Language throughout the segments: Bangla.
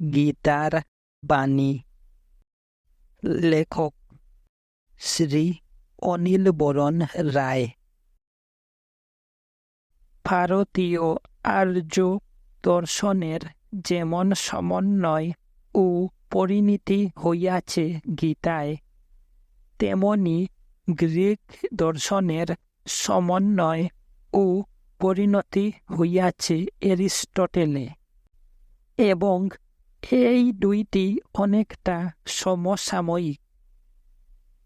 গীতার বাণী লেখক শ্রী অনিল বরণ রায়। ভারতীয় আর্য দর্শনের যেমন সমন্বয় ও পরিণতি হইয়াছে গীতায়, তেমনি গ্রিক দর্শনের সমন্বয় ও পরিণতি হইয়াছে এরিস্টটেলে এবং এই দুইটি অনেকটা সমসাময়িক।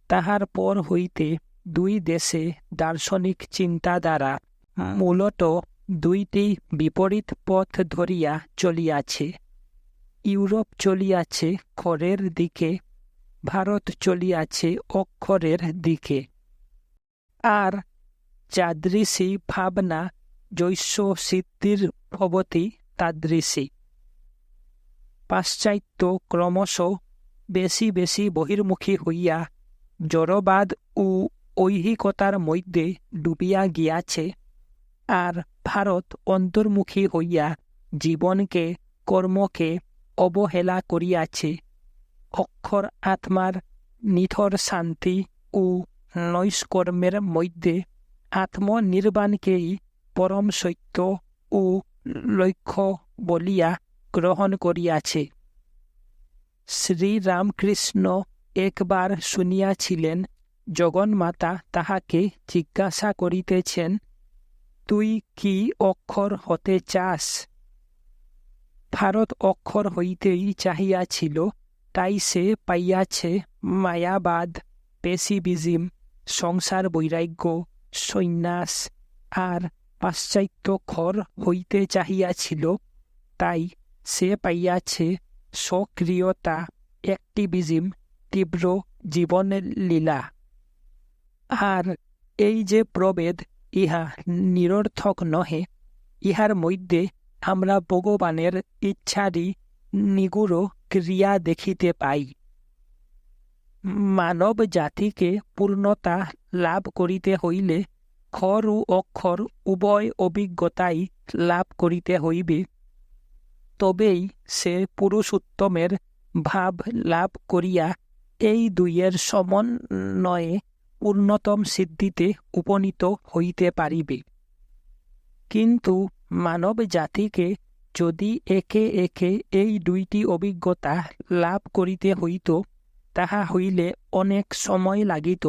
তাহার পর হইতে দুই দেশে দার্শনিক চিন্তাধারা মূলত দুইটি বিপরীত পথ ধরিয়া চলিয়াছে। ইউরোপ চলিয়াছে খরের দিকে, ভারত চলিয়াছে অক্ষরের দিকে। আর যাদৃশী ভাবনা জৈস্য সিদ্ধির ভবতী তাদৃশী। পাশ্চাত্য ক্রমশ বেশি বেশি বহির্মুখী হইয়া জড়বাদ ও ঐহিকতার মধ্যে ডুবিয়া গিয়াছে আর ভারত অন্তর্মুখী হইয়া জীবনকে, কর্মকে অবহেলা করিয়াছে। অক্ষর আত্মার নিথর শান্তি ও নৈষ্কর্মের মধ্যে আত্মনির্বাণকেই পরম সত্য ও লক্ষ্য বলিয়া গ্রহণ করিয়াছে। শ্রীরামকৃষ্ণ একবার শুনিয়াছিলেন, জগন্মাতা তাহাকে জিজ্ঞাসা করিতেছেন, তুই কি অক্ষর হতে চাস? ভারত অক্ষর হইতেই চাহিয়াছিল, তাই সে পাইয়াছে মায়াবাদ পেসিবিজিম সংসার বৈরাগ্য, সন্ন্যাস, আর পাশ্চাত্য খর হইতে চাহিয়াছিল, তাই সে পাইয়াছে সক্রিয়তা অ্যাক্টিভিজম তীব্র জীবনের লীলা। আর এই যে প্রভেদ, ইহা নিরর্থক নহে, ইহার মধ্যে আমরা ভগবানের ইচ্ছারই নিগুড় ক্রিয়া দেখিতে পাই। মানব জাতিকে পূর্ণতা লাভ করিতে হইলে খর ও অক্ষর উভয় অভিজ্ঞতাই লাভ করিতে হইবে। তবেই সে পুরুষোত্তমের ভাব লাভ করিয়া এই দুইয়ের সমন্বয়ে পূর্ণতম সিদ্ধিতে উপনীত হইতে পারিবে। কিন্তু মানব জাতিকে যদি একে একে এই দুইটি অভিজ্ঞতা লাভ করিতে হইত, তাহা হইলে অনেক সময় লাগিত।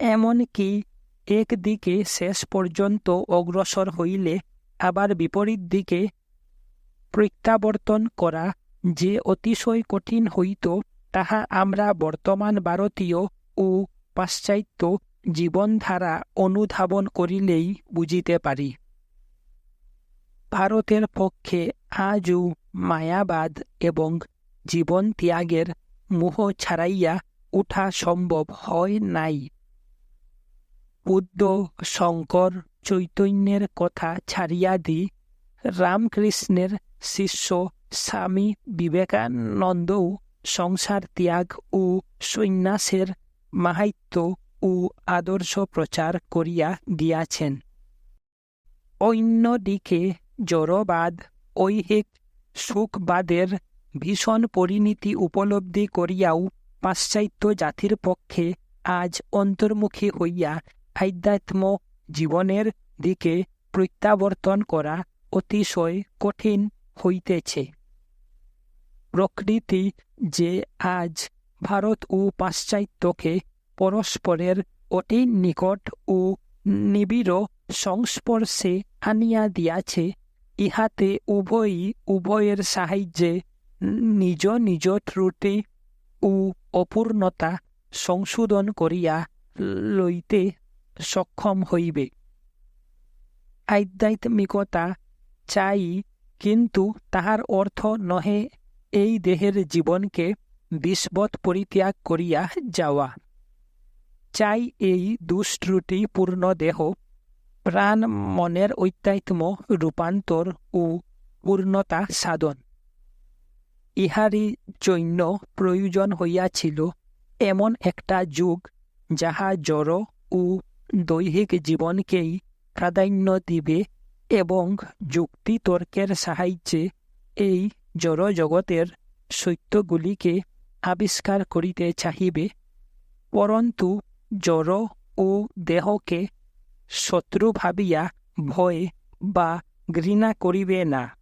এমনকি একদিকে শেষ পর্যন্ত অগ্রসর হইলে আবার বিপরীত দিকে প্রত্যাবর্তন করা যে অতিশয় কঠিন হইত, তাহা আমরা বর্তমান ভারতীয় ও পাশ্চাত্য জীবনধারা অনুধাবন করিলেই বুঝিতে পারি। ভারতের পক্ষে আজও মায়াবাদ এবং জীবন ত্যাগের মোহ ছাড়াইয়া উঠা সম্ভব হয় নাই। বুদ্ধ শঙ্কর চৈতন্যের কথা ছাড়িয়া দি, রামকৃষ্ণের শিষ্য স্বামী বিবেকানন্দও সংসার ত্যাগ ও সন্ন্যাসের মাহাত্য ও আদর্শ প্রচার করিয়া দিয়াছেন। অন্যদিকে জড়বাদ, ঐহিক সুখবাদের ভীষণ পরিণতি উপলব্ধি করিয়াও পাশ্চাত্য জাতির পক্ষে আজ অন্তর্মুখী হইয়া আধ্যাত্ম জীবনের দিকে প্রত্যাবর্তন করা অতিশয় কঠিন। হইতেছে। প্রকৃতি যে আজ ভারত ও পাশ্চাত্যকে পরস্পরের অতি নিকট ও নিবিড় সংস্পর্শে আনিয়া দিয়াছে, ইহাতে উভয়ই উভয়ের সাহায্যে নিজ নিজ ত্রুটি ও অপূর্ণতা সংশোধন করিয়া লইতে সক্ষম হইবে। আধ্যাত্মিকতা চাই কিন্তু তাহার অর্থ নহে এই দেহের জীবনকে বিস্বত পরিত্যাগ করিয়া যাওয়া। চাই এই দুষ্ত্রুটিপূর্ণ দেহ প্রাণ মনের ঐত্যাত্ম রূপান্তর ও পূর্ণতা সাধন। ইহারই জন্য প্রয়োজন হইয়াছিল এমন একটা যুগ যাহা জড় ও দৈহিক জীবনকেই প্রাধান্য দিবে এবং যুক্তিতর্কের সাহায্যে এই জড় জগতের সত্যগুলিকে আবিষ্কার করিতে চাহিবে, পরন্তু জড় ও দেহকে শত্রু ভাবিয়া ভয় বা ঘৃণা করিবে না,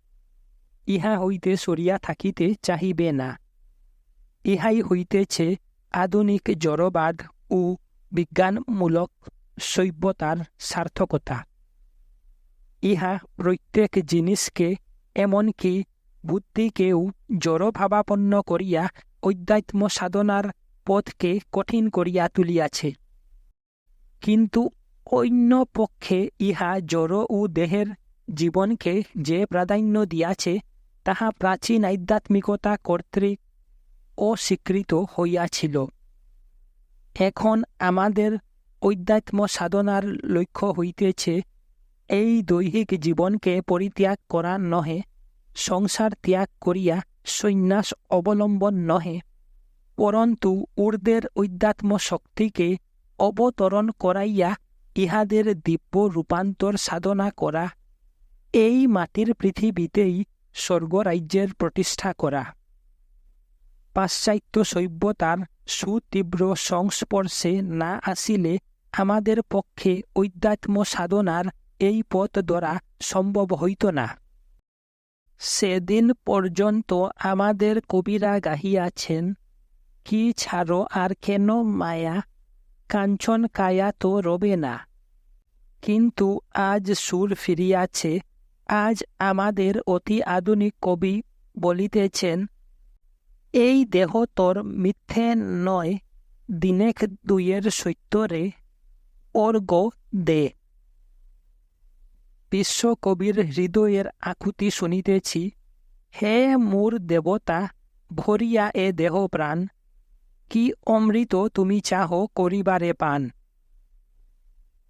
ইহা হইতে সরিয়া থাকিতে চাহিবে না। ইহাই হইতেছে আধুনিক জড়বাদ ও বিজ্ঞানমূলক সভ্যতার সার্থকতা। ইহা প্রত্যেক জিনিসকে, এমনকি বুদ্ধিকেও জড়ভাবাপন্ন করিয়া অধ্যাত্ম সাধনার পথকে কঠিন করিয়া তুলিয়াছে। কিন্তু অন্য পক্ষে ইহা জড় ও দেহের জীবনকে যে প্রাধান্য দিয়াছে, তাহা প্রাচীন আধ্যাত্মিকতা কর্তৃক অস্বীকৃত হইয়াছিল। এখন আমাদের অধ্যাত্ম সাধনার লক্ষ্য হইতেছে এই দৈহিক জীবনকে পরিত্যাগ করা নহে সংসার ত্যাগ করিয়া সন্ন্যাস অবলম্বন নহে পরন্তু ঊর্ধ্বের অধ্যাত্ম শক্তিকে অবতরণ করাইয়া ইহাদের দিব্য রূপান্তর সাধনা করা এই মাটির পৃথিবীতেই স্বর্গরাজ্যের প্রতিষ্ঠা করা পাশ্চাত্য সভ্যতার সুতীব্র সংস্পর্শে না আসিলে আমাদের পক্ষে অধ্যাত্ম সাধনার এই পথ দ্বারা সম্ভব হইত না। সেদিন পর্যন্ত আমাদের কবিরা গাহিয়াছেন, কি ছাড়ো আর কেন মায়া? কাঞ্চন কায়া তো রবে না। কিন্তু আজ সুর ফিরিয়াছে, আজ আমাদের অতি আধুনিক কবি বলিতেছেন, এই দেহ তোর মিথ্যে নয়, দিনেক দুইয়ের সত্যরে অর্গ দে। বিশ্বকবির হৃদয়ের আকুতি শুনিতেছি, হে মোর দেবতা ভরিয়া এ দেহ প্রাণ কি অমৃত তুমি চাহ করিবারে পান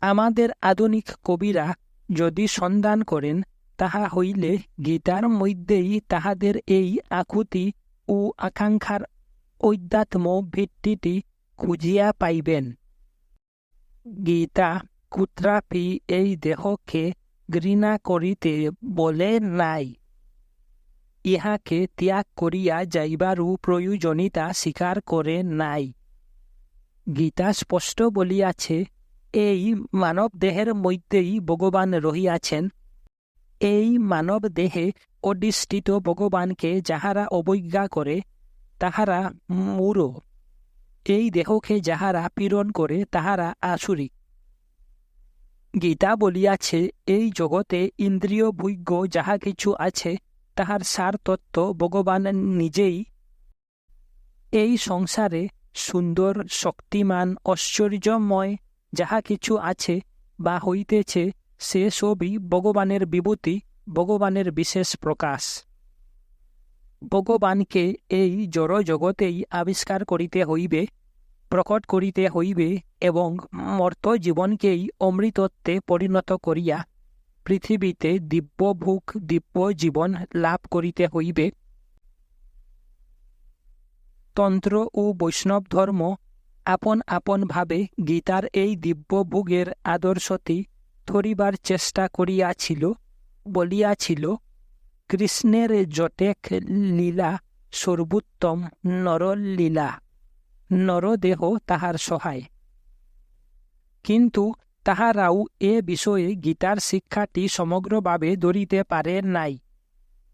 আমাদের আধুনিক কবিরা যদি সন্ধান করেন, তাহা হইলে গীতার মধ্যেই তাহাদের এই আকুতি ও আকাঙ্ক্ষার ঐদ্যাত্ম ভিত্তিটি খুঁজিয়া পাইবেন। গীতা কুত্রাপি এই দেহকে ঘৃণা করিতে বলে নাই ইহাকে ত্যাগ করিয়া যাইবারও প্রয়োজনীয়তা স্বীকার করে নাই গীতা স্পষ্ট বলিয়াছে এই মানব দেহের মধ্যেই ভগবান রহিয়াছেন এই মানব দেহে অধিষ্ঠিত ভগবানকে যাহারা অবজ্ঞা করে তাহারা মূর এই দেহকে যাহারা পীড়ন করে তাহারা আসুরি গীতা বলিয়াছে, এই জগতে ইন্দ্রিয় ভৈজ্ঞ যাহা কিছু আছে, তাহার সার তত্ত্ব ভগবান নিজেই। এই সংসারে সুন্দর, শক্তিমান, ঐশ্বর্যময় যাহা কিছু আছে বা হইতেছে, সে সবই ভগবানের বিভূতি, ভগবানের বিশেষ প্রকাশ। ভগবানকে এই জড় জগতেই আবিষ্কার করিতে হইবে। প্রকট করিতে হইবে এবং মর্ত জীবনকেই অমৃতত্বে পরিণত করিয়া পৃথিবীতে দিব্যভোগ দিব্য জীবন লাভ করিতে হইবে। তন্ত্র ও বৈষ্ণব ধর্ম আপন আপন ভাবে গীতার এই দিব্যভোগের আদর্শটি ধরিবার চেষ্টা করিয়াছিল, বলিয়াছিল, কৃষ্ণের জটেক লীলা সর্বোত্তম নরলীলা। নরদেহ তাহার সহায়। কিন্তু তাহারাও এ বিষয়ে গীতার শিক্ষাটি সমগ্রভাবে ধরিতে পারে নাই।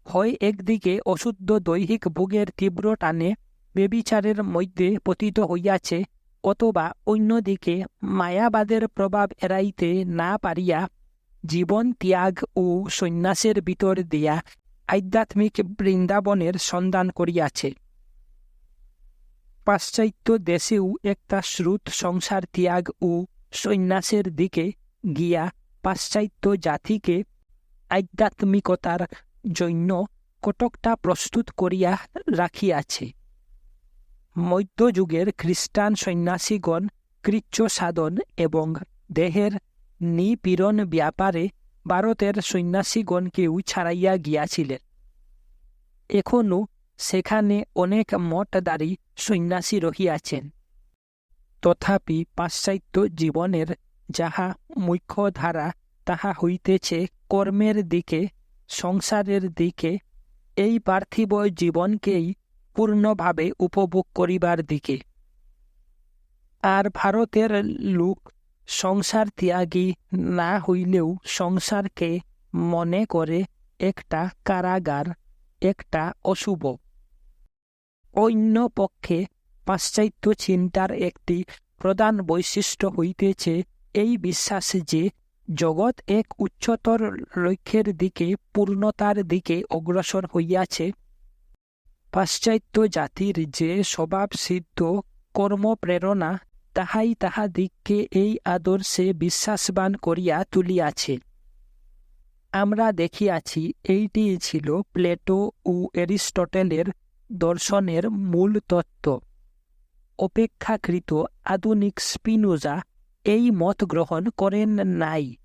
হয় একদিকে অশুদ্ধ দৈহিক ভোগের তীব্র টানে বেবিচারের মধ্যে পতিত হইয়াছে, অথবা অন্যদিকে মায়াবাদের প্রভাব এড়াইতে না পারিয়া জীবন ত্যাগ ও সন্ন্যাসের ভিতর দিয়া আধ্যাত্মিক বৃন্দাবনের সন্ধান করিয়াছে। পাশ্চাত্য দেশেও একটা শ্রুত সংসার ত্যাগ ও সন্ন্যাসের দিকে গিয়া পাশ্চাত্য জাতিকে আধ্যাত্মিকতার জন্য কটকটা প্রস্তুত করিয়া রাখিয়াছে। মধ্যযুগের খ্রিস্টান সন্ন্যাসীগণ কৃচ্ছ সাধন এবং দেহের নিপীড়ন ব্যাপারে ভারতের সন্ন্যাসীগণকেও ছাড়াইয়া গিয়াছিলেন। এখনও সেখানে অনেক মঠদারী সন্ন্যাসী রহিয়াছেন। তথাপি পাশ্চাত্য জীবনের যাহা মুখ্য ধারা তাহা হইতেছে কর্মের দিকে, সংসারের দিকে, এই পার্থিব জীবনকেই পূর্ণভাবে উপভোগ করিবার দিকে। আর ভারতের লোক সংসার ত্যাগী না হইলেও সংসারকে মনে করে একটা কারাগার, একটা অশুভ। অন্য পক্ষে পাশ্চাত্য চিন্তার একটি প্রধান বৈশিষ্ট্য হইতেছে এই বিশ্বাস যে, জগৎ এক উচ্চতর লক্ষ্যের দিকে, পূর্ণতার দিকে অগ্রসর হইয়াছে। পাশ্চাত্য জাতির যে স্বভাব স্বভাবসিদ্ধ কর্মপ্রেরণা, তাহাই তাহাদিগকে এই আদর্শে বিশ্বাসবান করিয়া তুলিয়াছে। আমরা দেখিয়াছি, এইটি ছিল প্লেটো ও এরিস্টটেলের দর্শনের মূল তত্ত্ব। অপেক্ষাকৃত আধুনিক স্পিনোজা এই মত গ্রহণ করেন নাই।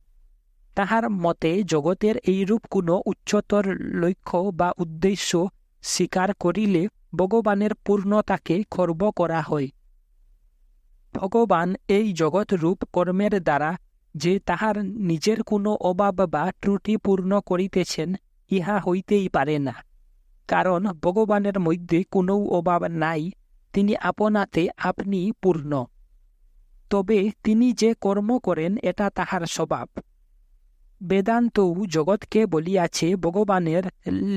তাহার মতে জগতের এইরূপ কোনো উচ্চতর লক্ষ্য বা উদ্দেশ্য স্বীকার করিলে ভগবানের পূর্ণতাকে খর্ব করা হয়। ভগবান এই জগৎরূপ কর্মের দ্বারা যে তাহার নিজের কোনো অভাব বা ত্রুটি পূর্ণ করিতেছেন, ইহা হইতেই পারে না। কারণ ভগবানের মধ্যে কোনো অভাব নাই, তিনি আপনাতে আপনি পূর্ণ। তবে তিনি যে কর্ম করেন, এটা তাহার স্বভাব। বেদান্তও জগৎকে বলিয়াছে ভগবানের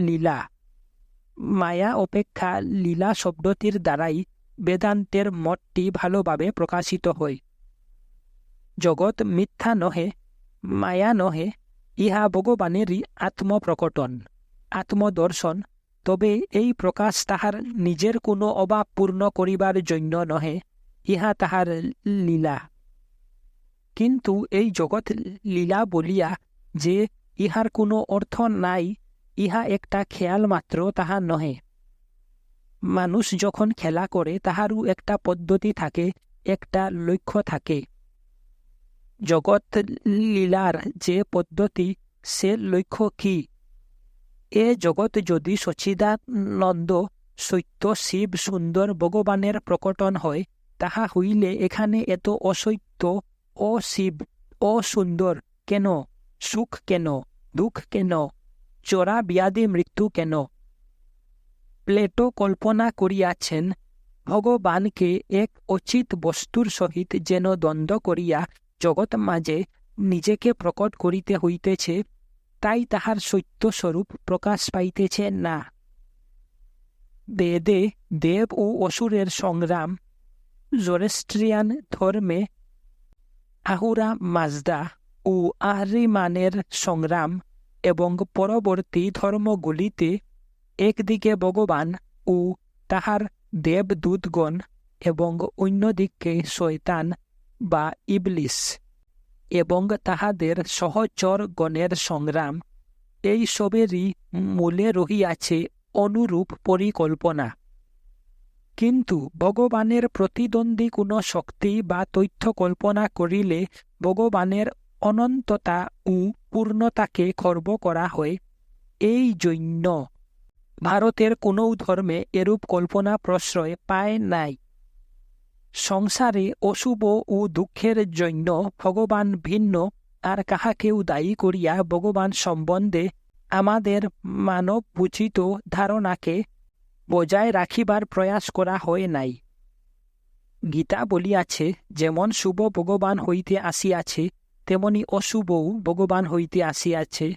লীলা। মায়া অপেক্ষা লীলা শব্দটির দ্বারাই বেদান্তের মতটি ভালোভাবে প্রকাশিত হয়। জগৎ মিথ্যা নহে, মায়া নহে, ইহা ভগবানেরই আত্মপ্রকটন, আত্মদর্শন তবে এই প্রকাশ তাহার নিজের কোনো অভাব পূর্ণ করিবার জন্য নহে, ইহা তাহার লীলা। কিন্তু এই জগৎ লীলা বলিয়া যে ইহার কোনো অর্থ নাই, ইহা একটা খেয়াল মাত্র তাহা নহে। মানুষ যখন খেলা করে, তাহারও একটা পদ্ধতি থাকে, একটা লক্ষ্য থাকে। জগৎ লীলার যে পদ্ধতি, সে লক্ষ্য কি? এ জগৎ যদি সচিদানন্দ সত্য শিব সুন্দর ভগবানের প্রকটন হয়, তাহা হইলে এখানে এত অসত্য, অশিব, অসুন্দর কেন? সুখ কেন? দুঃখ কেন? চোরা ব্যাধি মৃত্যু কেন? প্লেটো কল্পনা করিয়াছেন, ভগবানকে এক অচিত বস্তুর সহিত যেন দ্বন্দ্ব করিয়া জগৎ মাঝে নিজেকে প্রকট করিতে হইতেছে তাই তাহার সত্যস্বরূপ প্রকাশ পাইতেছে না। বেদে দেব ও অসুরের সংগ্রাম, জোরেস্ট্রিয়ান ধর্মে আহুরা মাজদা ও আহরিমানের সংগ্রাম এবং পরবর্তী ধর্মগুলিতে একদিকে ভগবান ও তাহার দেবদূতগণ এবং অন্যদিকে শয়তান বা ইবলিস। এবং তাহাদের সহচরগণের সংগ্রাম। এই সবেরই মূলে রহিয়াছে অনুরূপ পরিকল্পনা। কিন্তু ভগবানের প্রতিদ্বন্দ্বী কোনো শক্তি বা তথ্য কল্পনা করিলে ভগবানের অনন্ততা ও পূর্ণতাকে খর্ব করা হয়। এই জন্য ভারতের কোনো ধর্মে এরূপ কল্পনা প্রশ্রয় পায় নাই। সংসারে অশুভ ও দুঃখের জন্য ভগবান ভিন্ন, আর কাহাকেও দায়ী করিয়া ভগবান সম্বন্ধে আমাদের মানব উচিত ধারণাকে বজায় রাখিবার প্রয়াস করা হয় নাই। গীতা বলিয়াছে, যেমন শুভ ভগবান হইতে আসিয়াছে, তেমনি অশুভও ভগবান হইতে আসিয়াছে।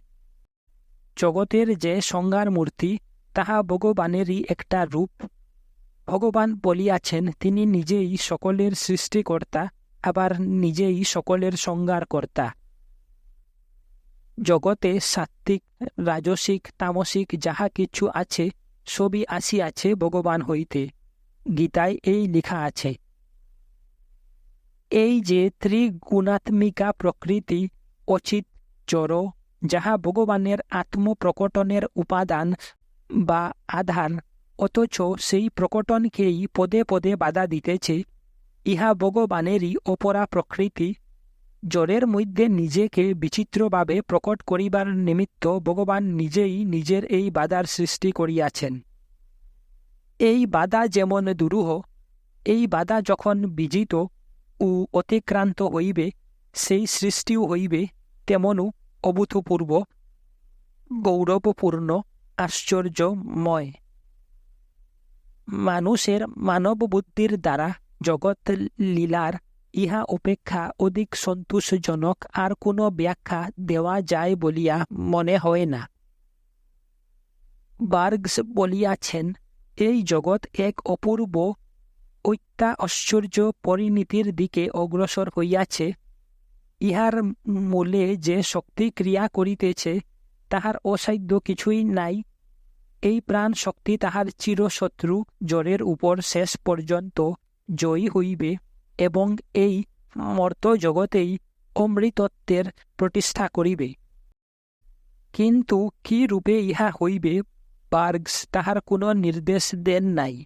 জগতের যে সংজ্ঞার মূর্তি, তাহা ভগবানেরই একটা রূপ ভগবান বলিয়াছেন, তিনি নিজেই সকলের সৃষ্টিকর্তা, আবার নিজেই সকলের সংজ্ঞার কর্তা জগতে সাত্ত্বিক, রাজসিক, তামসিক যাহা কিছু আছে, সবই আসিয়াছে ভগবান হইতে। গীতায় এই লেখা আছে। এই যে ত্রিগুণাত্মিকা প্রকৃতি, অচিত জড় যাহা ভগবানের আত্মপ্রকটনের উপাদান বা আধার অথচ সেই প্রকটনকেই পদে পদে বাধা দিতেছে। ইহা ভগবানেরই অপরা প্রকৃতি। জ্বরের মধ্যে নিজেকে বিচিত্রভাবে প্রকট করিবার নিমিত্ত ভগবান নিজেই নিজের এই বাধার সৃষ্টি করিয়াছেন। এই বাধা যেমন দুরূহ, এই বাধা যখন বিজিত ও অতিক্রান্ত হইবে, সেই সৃষ্টিও হইবে তেমনও অভূতপূর্ব, গৌরবপূর্ণ, আশ্চর্যময়। মানুষের মানব বুদ্ধির দ্বারা জগৎ লীলার ইহা অপেক্ষা অধিক সন্তোষজনক, আর কোনো ব্যাখ্যা দেওয়া যায় বলিয়া মনে হয় না। বার্গস বলিয়াছেন, এই জগৎ এক অপূর্ব ঐত্যা আশ্চর্য পরিণতির দিকে অগ্রসর হইয়াছে। ইহার মূলে যে শক্তি ক্রিয়া করিতেছে, তাহার অসাধ্য কিছুই নাই। এই প্রাণ শক্তি তাহার চিরশত্রু, জ্বরের উপর শেষ পর্যন্ত জয়ী হইবে এবং এই মর্ত জগতেই অমৃতত্বের প্রতিষ্ঠা করিবে। কিন্তু কি রূপে ইহা হইবে বার্গস তাহার কোনো নির্দেশ দেন নাই।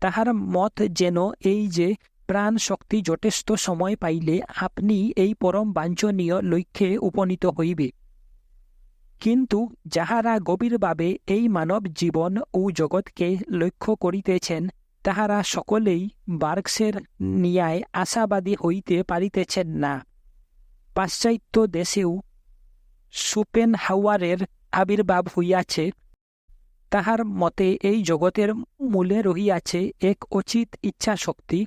তাহার মত যেন এই যে প্রাণ শক্তি যথেষ্ট সময় পাইলে আপনি এই পরম বাঞ্ছনীয় লক্ষ্যে উপনীত হইবে। কিন্তু যাহারা গভীরভাবে এই মানব জীবন ও জগৎকে লক্ষ্য করিতেছেন, তাহারা সকলেই বার্কসের নিয়ায় আশাবাদী হইতে পারিতেছেন না। পাশ্চাত্য দেশেও সুপেন হাওয়ারের আবির্ভাব হইয়াছে। তাহার মতে এই জগতের মূলে রহিয়াছে এক অচিত ইচ্ছা শক্তি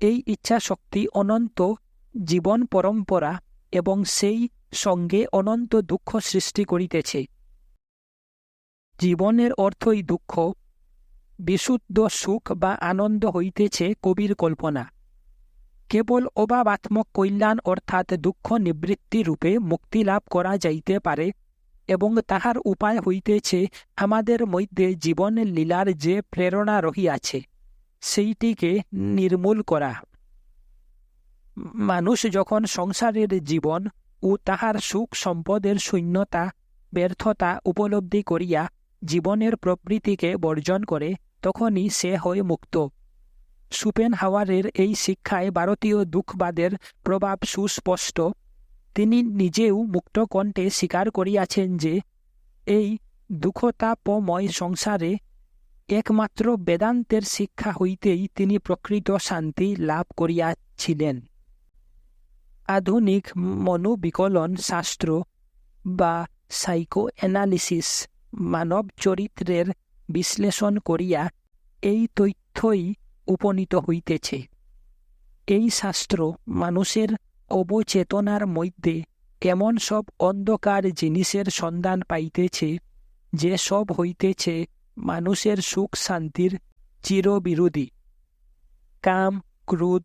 এই ইচ্ছা শক্তি অনন্ত জীবন পরম্পরা এবং সেই সঙ্গে অনন্ত দুঃখ সৃষ্টি করিতেছে। জীবনের অর্থই দুঃখ, বিশুদ্ধ সুখ বা আনন্দ হইতেছে কবির কল্পনা। কেবল অভাবাত্মক কল্যাণ অর্থাৎ দুঃখ নিবৃত্তি রূপে মুক্তি লাভ করা যাইতে পারে এবং তাহার উপায় হইতেছে আমাদের মধ্যে জীবন লীলার যে প্রেরণা রহিয়াছে, সেইটিকে নির্মূল করা। মানুষ যখন সংসারের জীবন ও তাহার সুখ সম্পদের শূন্যতা, ব্যর্থতা উপলব্ধি করিয়া জীবনের প্রবৃত্তিকে বর্জন করে, তখনই সে হয় মুক্ত। সুপেন হাওয়ারের এই শিক্ষায় ভারতীয় দুঃখবাদের প্রভাব সুস্পষ্ট। তিনি নিজেও মুক্ত কণ্ঠে স্বীকার করিয়াছেন যে, এই দুঃখতাপময় সংসারে একমাত্র বেদান্তের শিক্ষা হইতেই তিনি প্রকৃত শান্তি লাভ করিয়াছিলেন। আধুনিক মনোবিকলন শাস্ত্র বা সাইকো অ্যানালিসিস মানব চরিত্রের বিশ্লেষণ করিয়া এই তথ্যই উপনীত হইতেছে। এই শাস্ত্র মানুষের অবচেতনার মধ্যে এমন সব অন্ধকার জিনিসের সন্ধান পাইতেছে, যে সব হইতেছে মানুষের সুখ শান্তির চিরবিরোধী। কাম, ক্রোধ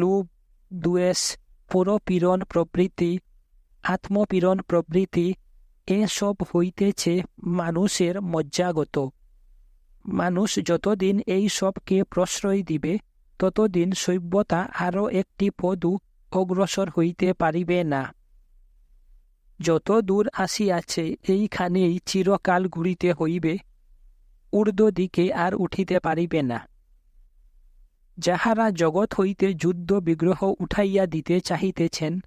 লোভ দ্বেষ পরপীড়ন প্রবৃত্তি আত্মপীড়ন প্রবৃত্তি এসব হইতেছে মানুষের মজ্জাগত। মানুষ যতদিন এই সবকে প্রশ্রয় দিবে, ততদিন সভ্যতা আরও একটি পদু অগ্রসর হইতে পারিবে না। যত দূর আসিয়াছে, এইখানেই চিরকাল ঘুরিতে হইবে ঊর্ধ্ব দিকে আর উঠিতে পারিবে না। যাহারা জগৎ হইতে যুদ্ধ, বিগ্রহ উঠাইয়া দিতে চাহিতেছেন,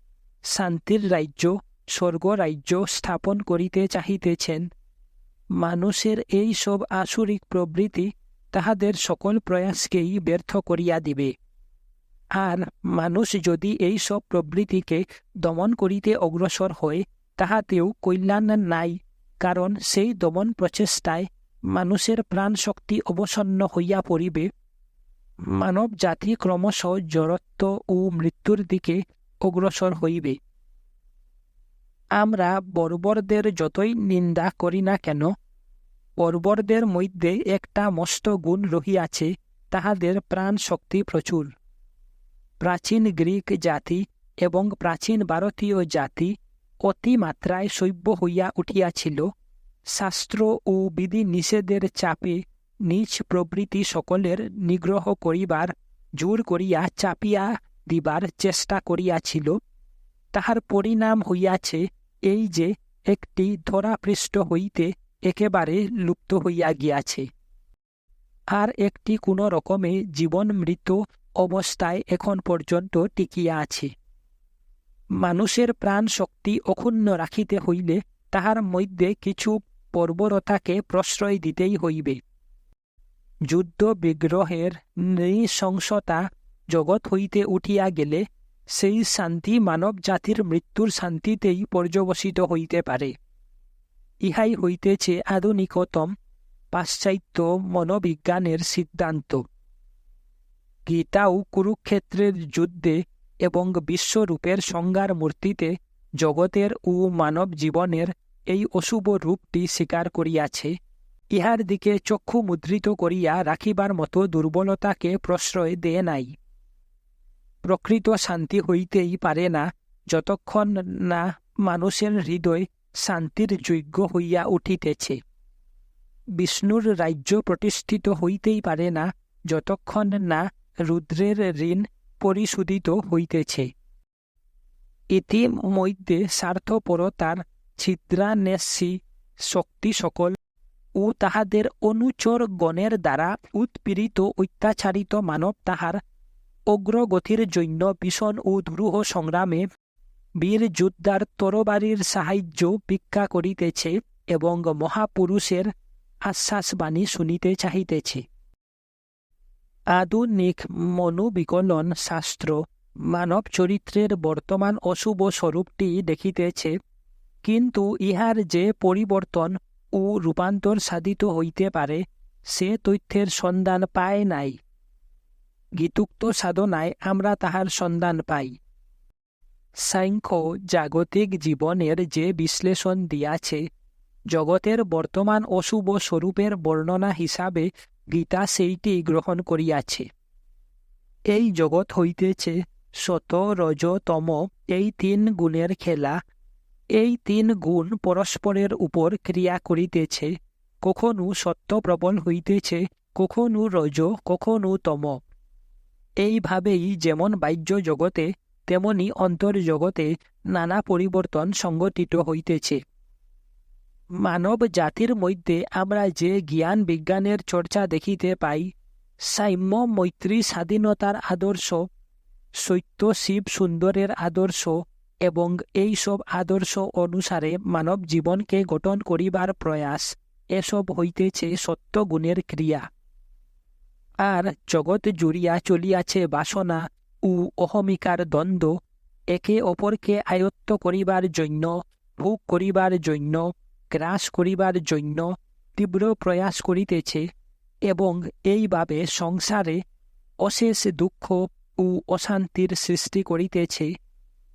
শান্তির রাজ্য স্বর্গরাজ্য স্থাপন করিতে চাহিতেছেন, মানুষের এই সব আসুরিক প্রবৃত্তি তাহাদের সকল প্রয়াসকেই ব্যর্থ করিয়া দিবে। আর মানুষ যদি এই সব প্রবৃত্তিকে দমন করিতে অগ্রসর হয়, তাহাতেও কল্যাণ নাই, কারণ সেই দমন প্রচেষ্টায় মানুষের প্রাণ শক্তি অবসন্ন হইয়া পড়িবে। মানব জাতি ক্রমশ জড়ত্ব ও মৃত্যুর দিকে অগ্রসর হইবে। আমরা বর্বরদের যতই নিন্দা করি না কেন, বর্বরদের মধ্যে একটা মস্ত গুণ রহিয়াছে, তাহাদের প্রাণ শক্তি প্রচুর। প্রাচীন গ্রিক জাতি এবং প্রাচীন ভারতীয় জাতি অতিমাত্রায় সভ্য হইয়া উঠিয়াছিল। শাস্ত্র ও বিধি নিষেধের চাপে নিজ প্রবৃতি সকলের নিগ্রহ করিবার, জোর করিয়া চাপিয়া দিবার চেষ্টা করিয়াছিল। তাহার পরিণাম হইয়াছে এই যে, একটি ধরাপৃষ্ঠ হইতে একেবারে লুপ্ত হইয়া গিয়াছে। আর একটি কোনো রকমে জীবন মৃত অবস্থায় এখন পর্যন্ত টিকিয়া আছে। মানুষের প্রাণ শক্তি অক্ষুণ্ণ রাখিতে হইলে তাহার মধ্যে কিছু পর্বরতাকে প্রশ্রয় দিতেই হইবে। যুদ্ধ বিগ্রহের নৃশংসতা জগৎ হইতে উঠিয়া গেলে সেই শান্তি মানব জাতির মৃত্যুর শান্তিতেই পর্যবসিত হইতে পারে। ইহাই হইতেছে আধুনিকতম পাশ্চাত্য মনোবিজ্ঞানের সিদ্ধান্ত। গীতাও কুরুক্ষেত্রের যুদ্ধে এবং বিশ্বরূপের সংজ্ঞার মূর্তিতে জগতের ও মানব জীবনের এই অশুভ রূপটি স্বীকার করিয়াছে। ইহার দিকে চক্ষু মুদ্রিত করিয়া রাখিবার মতো দুর্বলতাকে প্রশ্রয় দেয় নাই। প্রকৃত শান্তি হইতেই পারে না, যতক্ষণ না মানুষের হৃদয় শান্তির যোগ্য হইয়া উঠিতেছে। বিষ্ণুর রাজ্য প্রতিষ্ঠিত হইতেই পারে না, যতক্ষণ না রুদ্রের ঋণ পরিশোধিত হইতেছে। ইতিমধ্যে স্বার্থপরতার ছিদ্রান্বেষী শক্তি সকল ও তাহাদের অনুচর গণের দ্বারা উৎপীড়িত অত্যাচারিত মানব তাহার অগ্রগতির জন্য ভীষণ ও দুরূহ সংগ্রামে বীর যোদ্ধার তরবারির সাহায্য ভিক্ষা করিতেছে এবং মহাপুরুষের আশ্বাসবাণী শুনিতে চাহিতেছে। আধুনিক মনোবিকলন শাস্ত্র মানব চরিত্রের বর্তমান অশুভ স্বরূপটি দেখিতেছে, কিন্তু ইহার যে পরিবর্তন ও রূপান্তর সাধিত হইতে পারে, সে তথ্যের সন্ধান পায় নাই। গীতুক্ত সাধনায় আমরা তাহার সন্ধান পাই। সাংখ্য জাগতিক জীবনের যে বিশ্লেষণ দিয়াছে, জগতের বর্তমান অশুভ স্বরূপের বর্ণনা হিসাবে গীতা সেইটি গ্রহণ করিয়াছে। এই জগৎ হইতেছে শত রজ তম এই তিন গুণের খেলা এই তিন গুণ পরস্পরের উপর ক্রিয়া করিতেছে, কখনু সত্য প্রবল হইতেছে, কখনু রজ, কখনু তম। এইভাবেই যেমন বাহ্য জগতে, তেমনি অন্তর্জগতে নানা পরিবর্তন সংগঠিত হইতেছে। মানব জাতির মধ্যে আমরা যে জ্ঞান বিজ্ঞানের চর্চা দেখিতে পাই, সাম্য মৈত্রী স্বাধীনতার আদর্শ, সত্য শিব সুন্দরের আদর্শ এবং এই সব আদর্শ অনুসারে মানব জীবনকে গঠন করিবার প্রয়াস। এসব হইতেছে সত্য গুণের ক্রিয়া। আর জগৎ জুড়িয়া চলিয়াছে বাসনা ও অহমিকার দ্বন্দ্ব। একে অপরকে আয়ত্ত করিবার জন্য, ভোগ করিবার জন্য, গ্রাস করিবার জন্য তীব্র প্রয়াস করিতেছে এবং এইভাবে সংসারে অশেষ দুঃখ ও অশান্তির সৃষ্টি করিতেছে।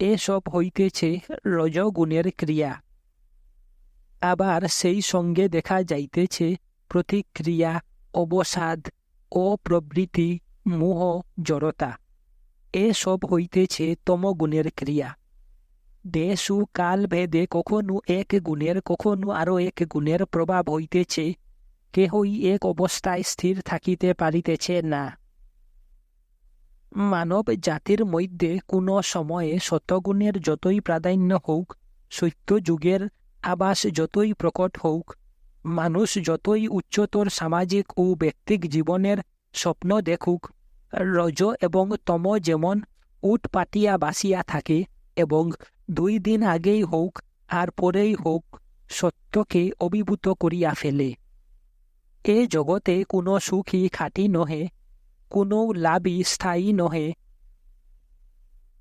এসব হইতেছে রজগুণের ক্রিয়া। আবার সেই সঙ্গে দেখা যাইতেছে প্রতিক্রিয়া, অবসাদ অপ্রবৃত্তি মোহ, জড়তা। এসব হইতেছে তমগুণের ক্রিয়া। দেশ ও কাল ভেদে কখনো এক গুণের, কখনো আরও এক গুণের প্রভাব হইতেছে। কেহই এক অবস্থায় স্থির থাকিতে পারিতেছে না। মানব জাতির মধ্যে কোনো সময়ে শতগুণের যতই প্রাধান্য হোক সত্য যুগের আবাস যতই প্রকট হোক মানুষ যতই উচ্চতর সামাজিক ও ব্যক্তিক জীবনের স্বপ্ন দেখুক, রজ এবং তম যেমন উট পাতিয়া বাসিয়া থাকে এবং দুই দিন আগেই হোক আর পরেই হোক সত্যকে অভিভূত করিয়া ফেলে। এ জগতে কোনো সুখী খাঁটি নহে। কোনো লাভই স্থায়ী নহে।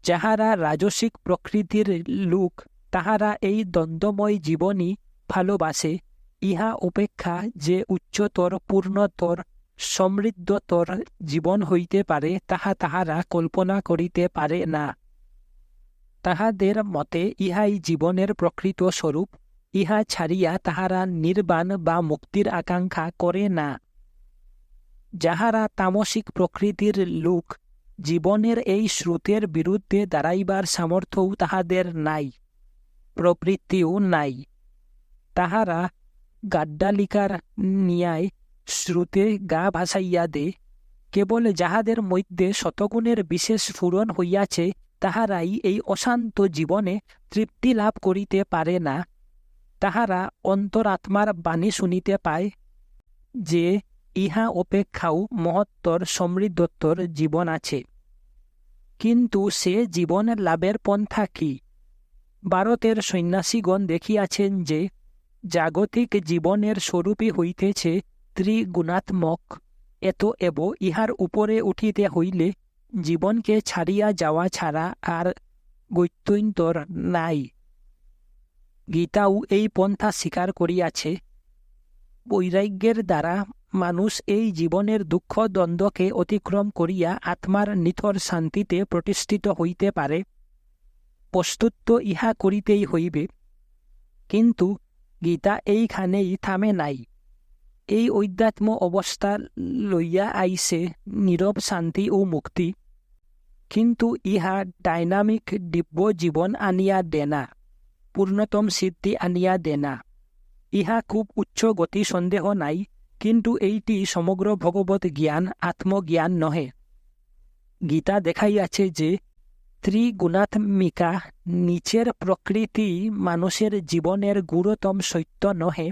যাহারা রাজসিক প্রকৃতির লোক, তাহারা এই দ্বন্দ্বময় জীবনই ভালোবাসে। ইহা অপেক্ষা যে উচ্চতর, পূর্ণতর, সমৃদ্ধতর জীবন হইতে পারে, তাহা তাহারা কল্পনা করিতে পারে না। তাহাদের মতে ইহাই জীবনের প্রকৃত স্বরূপ। ইহা ছাড়িয়া তাহারা নির্বাণ বা মুক্তির আকাঙ্ক্ষা করে না। যাহারা তামসিক প্রকৃতির লোক, জীবনের এই স্রোতের বিরুদ্ধে দাঁড়াইবার সামর্থ্যও তাহাদের নাই, প্রবৃত্তিও নাই। তাহারা গাড্ডালিকার নিয়ায় শ্রুতে গা ভাসাইয়া দে, কেবল যাহাদের মধ্যে শতগুণের বিশেষ ফুরন হইয়াছে, তাহারাই এই অশান্ত জীবনে তৃপ্তি লাভ করিতে পারে না। তাহারা অন্তরাত্মার বাণী শুনিতে পায় যে ইহা অপেক্ষাও মহত্তর সমৃদ্ধত্বর জীবন আছে। কিন্তু সে জীবন লাভের পন্থা কি? ভারতের সন্ন্যাসীগণ দেখিয়াছেন যে, জাগতিক জীবনের স্বরূপই হইতেছে ত্রিগুণাত্মক। এত এব ইহার উপরে উঠিতে হইলে জীবনকে ছাড়িয়া যাওয়া ছাড়া আর গৈত্যন্তর নাই। গীতাও এই পন্থা স্বীকার করিয়াছে। বৈরাগ্যের দ্বারা মানুষ এই জীবনের দুঃখ দ্বন্দ্বকে অতিক্রম করিয়া আত্মার নিথর শান্তিতে প্রতিষ্ঠিত হইতে পারে। প্রস্তুত ইহা করিতেই হইবে। কিন্তু গীতা এইখানেই থামে নাই। এই অধ্যাত্ম অবস্থা লইয়া আইসে নীরব শান্তি ও মুক্তি। কিন্তু ইহা ডাইনামিক দিব্য জীবন আনিয়া দেনা, পূর্ণতম সিদ্ধি আনিয়া দেনা। ইহা খুব উচ্চ গতি সন্দেহ নাই কিন্তু এইটি সমগ্র ভগবত জ্ঞান, আত্মজ্ঞান নহে। গীতা দেখাইয়াছে যে, ত্রিগুণাত্মিকা নিচের প্রকৃতি মানুষের জীবনের গুরুতম সত্য নহে।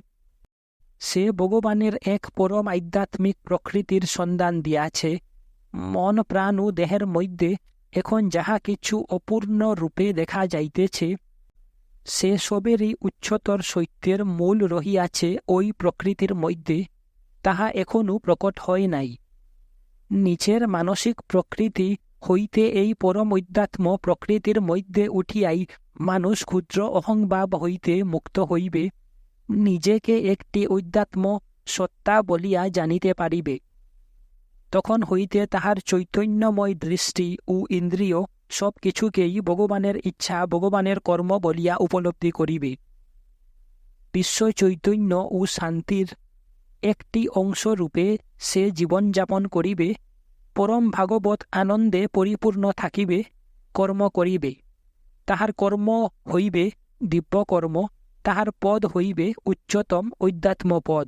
সে ভগবানের এক পরম আধ্যাত্মিক প্রকৃতির সন্ধান দিয়াছে। মন প্রাণ ও দেহের মধ্যে এখন যাহা কিছু অপূর্ণ রূপে দেখা যাইতেছে, সে সবেরই উচ্চতর সত্যের মূল রহিয়াছে ওই প্রকৃতির মধ্যে। তাহা এখনও প্রকট হয় নাই। নিচের মানসিক প্রকৃতি হইতে এই পরম অধ্যাত্ম প্রকৃতির মধ্যে উঠিয়াই মানুষ ক্ষুদ্র অহংভাব হইতে মুক্ত হইবে, নিজেকে একটি অধ্যাত্ম সত্তা বলিয়া জানিতে পারিবে। তখন হইতে তাহার চৈতন্যময় দৃষ্টি ও ইন্দ্রিয় সব কিছুকেই ভগবানের ইচ্ছা, ভগবানের কর্ম বলিয়া উপলব্ধি করিবে। বিশ্ব চৈতন্য ও শান্তির একটি অংশরূপে সে জীবনযাপন করিবে, পরম ভাগবত আনন্দে পরিপূর্ণ থাকিবে, কর্ম করিবে। তাহার কর্ম হইবে দিব্যকর্ম, তাহার পদ হইবে উচ্চতম অধ্যাত্ম পদ